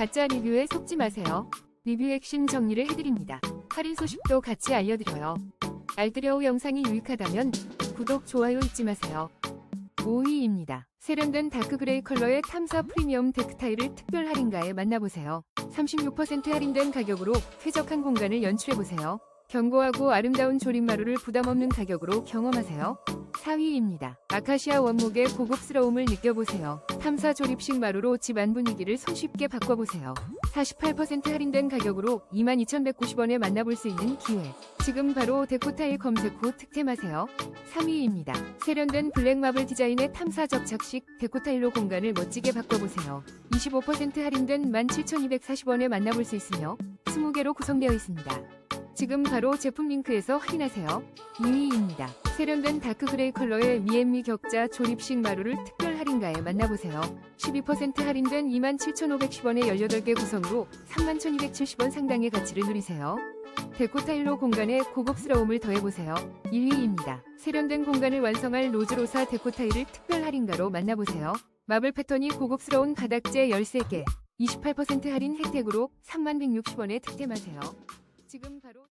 가짜 리뷰에 속지 마세요. 리뷰 핵심 정리를 해드립니다. 할인 소식도 같이 알려드려요. 알뜰여우 영상이 유익하다면 구독, 좋아요 잊지 마세요. 5위입니다. 세련된 다크그레이 컬러의 탐사 프리미엄 데크타일을 특별 할인가에 만나보세요. 36% 할인된 가격으로 쾌적한 공간을 연출해보세요. 견고하고 아름다운 조립마루를 부담없는 가격으로 경험하세요. 4위입니다. 아카시아 원목의 고급스러움을 느껴보세요. 탐사 조립식 마루로 집안 분위기를 손쉽게 바꿔보세요. 48% 할인된 가격으로 22,190원에 만나볼 수 있는 기회. 지금 바로 데코타일 검색 후 득템하세요. 3위입니다. 세련된 블랙 마블 디자인의 탐사 접착식 데코타일로 공간을 멋지게 바꿔보세요. 25% 할인된 17,240원에 만나볼 수 있으며 20개로 구성되어 있습니다. 지금 바로 제품 링크에서 확인하세요. 2위입니다. 세련된 다크 그레이 컬러의 미앤미 격자 조립식 마루를 특별 할인가에 만나보세요. 12% 할인된 27,510원의 18개 구성으로 31,270원 상당의 가치를 누리세요. 데코타일로 공간에 고급스러움을 더해보세요. 1위입니다. 세련된 공간을 완성할 로즈로사 데코타일을 특별 할인가로 만나보세요. 마블 패턴이 고급스러운 바닥재 13개, 28% 할인 혜택으로 3160원에 득템하세요. 지금 바로